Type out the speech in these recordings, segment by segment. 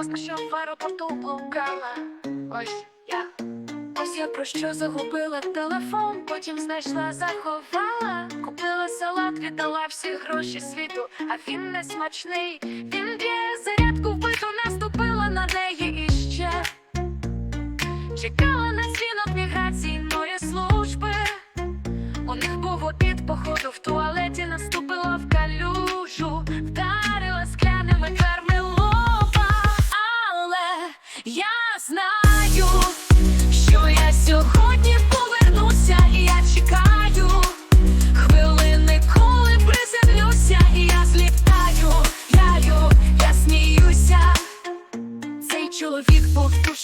казка, що в аеропорту блукала. Ось я. Ось я про що загубила телефон, потім знайшла, заховала. Купила салат, віддала всі гроші світу, а він не смачний. Він б'є зарядку вбиту, наступила на неї іще. Чекала на дзвінок міграційної служби. У них був обід, походу в туалеті наступила в калюжу,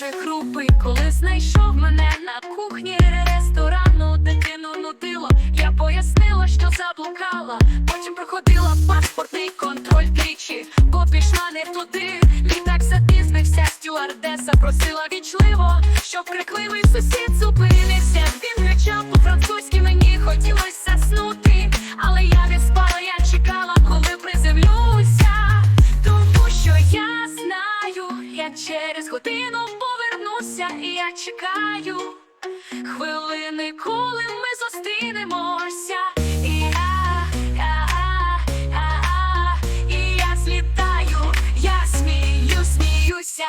дуже грубий, коли знайшов мене на кухні ресторану, дитину нудило. Я пояснила, що заблукала. Потім проходила паспортний контроль тричі, бо пішла не туди. Літак запізнився, стюардеса просила вічливо, щоб крикливий сусід зупинився. Він кричав по-французьки, мені хотілося заснути, але я не спала, я чекала, коли приземлюся. Тому що я знаю, я через годину зустрінемося, і я чекаю хвилини, коли ми зустрінемося. І і я злітаю, я смію, сміюся.